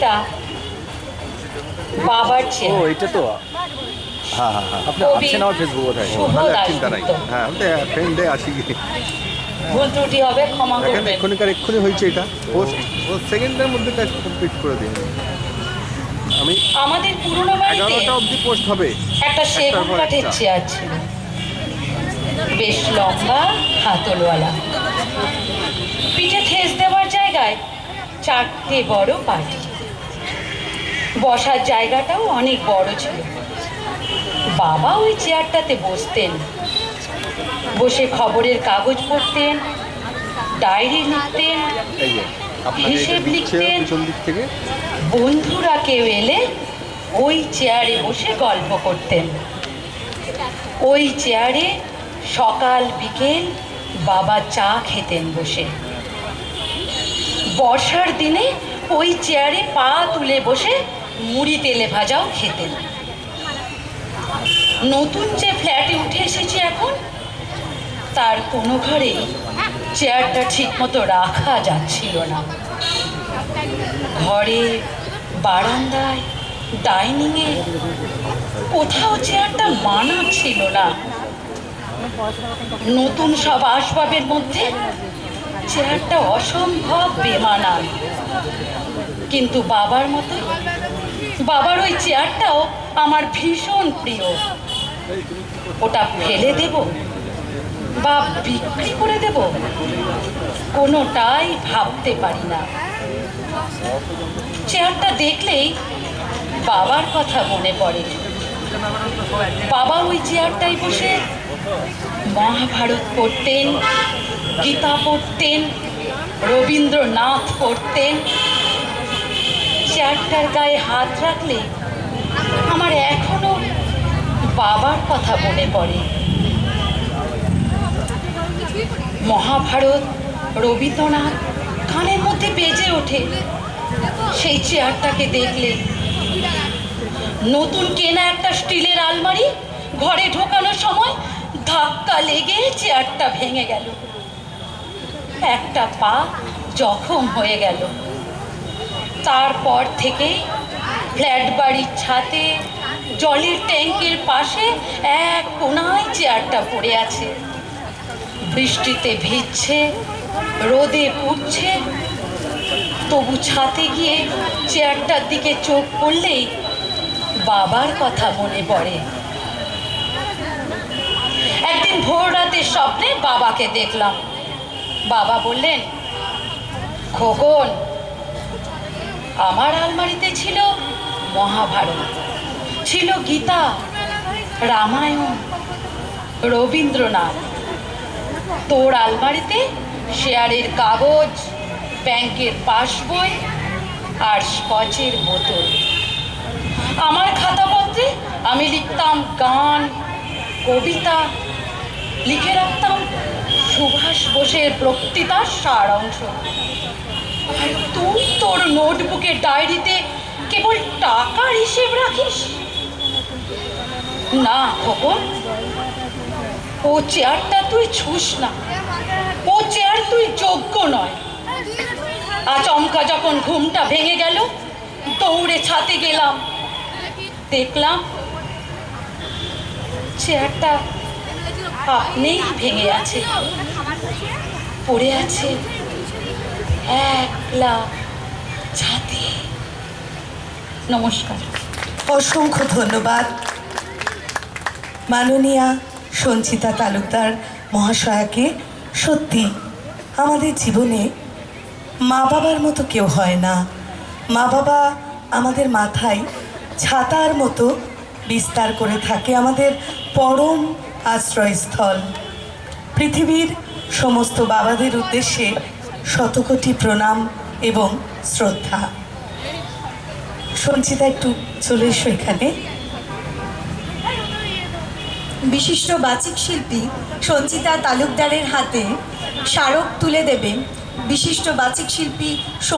এটা বাবার ও চেয়ার এটা তো হ্যাঁ হ্যাঁ হ্যাঁ। আপনি আছেন আমার ফেসবুক হয়। চিন্তা নাই। হ্যাঁ আমি তো ফ্রেন্ডে আছি। ভুল ত্রুটি হবে ক্ষমা করবেন। এক্ষুনিকার এক্ষুনি হয়েছে এটা। পোস্ট ও সেকেন্ডের মধ্যে কাজ কমপ্লিট করে দিন। আমি আমাদের পুরনো বাড়িতে এগারোটা অবধি পোস্ট হবে। একটা সেগুন কাঠের চেয়ার ছিল। বেশ লম্বা হাতলওয়ালা। পিঠে ঠেস দেওয়ার জায়গায় চারটে বড় পাটি। বসার জায়গাটাও অনেক বড় ছিল। বাবা ওই চেয়ারটাতে বসতেন। বসে খবরের কাগজ পড়তেন ডায়েরি লিখতেন হিসেব লিখতেন। বন্ধুরা কেউ এলে ওই চেয়ারে বসে গল্প করতেন। ওই চেয়ারে সকাল বিকেল বাবা চা খেতেন বসে। বর্ষার দিনে ওই চেয়ারে পা তুলে বসে মুড়ি তেলে ভাজাও খেতেন নতুন যে ফ্ল্যাটে উঠে এসেছি এখন, তার কোনো ঘরেই চেয়ারটা ঠিক মতো রাখা যাচ্ছিল না। ঘরে, বারান্দায়, ডাইনিংয়ে কোথাও চেয়ারটা মানা ছিল না। নতুন সব আসবাবের মধ্যে চেয়ারটা অসম্ভব বেমানান। কিন্তু বাবার মতো বাবার ওই চেয়ারটাও আমার ভীষণ প্রিয়। ওটা ফেলে দেব বা বিক্রি করে দেব? কোনোটাই ভাবতে পারি না। চেয়ারটা দেখলেই বাবার কথা মনে পড়ে। বাবা ওই চেয়ারটাই বসে মহাভারত পড়তেন, গীতা পড়তেন, রবীন্দ্রনাথ পড়তেন চেয়ারটার গায়ে হাত রাখলে আমার এখনও বাবার কথা মনে পড়ে। মহাভারত রবীন্দ্রনাথ কানের মধ্যে বেজে ওঠে। সেই চেয়ারটাকে দেখলে নতুন কেনা একটা স্টিলের আলমারি ঘরে ঢোকানোর সময় ধাক্কা লেগে চেয়ারটা ভেঙে গেল। একটা পা জখম হয়ে গেল। তারপর থেকে ফ্ল্যাট বাড়ির ছাদে, জলের ট্যাঙ্কের পাশে এক কোনায় চেয়ারটা পড়ে আছে। বৃষ্টিতে ভিজছে, রোদে পুড়ছে। তবু ছাতে গিয়ে চেয়ারটার দিকে চোখ পড়লেই বাবার কথা মনে পড়ে। একদিন ভোর রাতে স্বপ্নে বাবাকে দেখলাম। বাবা বললেন, খোকন আমার আলমারিতে ছিল মহাভারত। ছিল গীতা, রামায়ণ, রবীন্দ্রনাথ। তোর আলমারিতে শেয়ারের কাগজ, ব্যাংকের পাসবই আর স্কচের বোতল। আমার খাতাপত্রে আমি লিখতাম গান, কবিতা, লিখে রাখতাম সুভাষ বোসের বক্তৃতার সার অংশ তুই তোর নোটবুকের ডায়েরিতে কেবল টাকার হিসেব রাখিস? না, খোকন। ও চেয়ারটা তুই ছুস না। ও চেয়ার তুই যোগ্য নয়। আচমকা যখন ঘুমটা ভেঙে গেল, দৌড়ে ছাতে গেলাম। দেখলাম চেয়ারটা আপনিই ভেঙে আছে। পড়ে আছে। একলা ছাতে নমস্কার। অসংখ্য ধন্যবাদ। মাননীয়া সঞ্চিতা তালুকদার মহাশয়াকে সত্যি আমাদের জীবনে মা বাবার মতো কেউ হয় না। মা বাবা আমাদের মাথায় ছাতার মতো বিস্তার করে থাকে আমাদের পরম আশ্রয়স্থল। পৃথিবীর সমস্ত বাবাদের উদ্দেশ্যে শতকোটি প্রণাম এবং শ্রদ্ধা। সঞ্চিতা, একটু চলে এসো এখানে। বিশিষ্ট বাচিক শিল্পী সঞ্চিতা তালুকদারের হাতে স্মারক তুলে দেবেন বিশিষ্ট বাচিক শিল্পী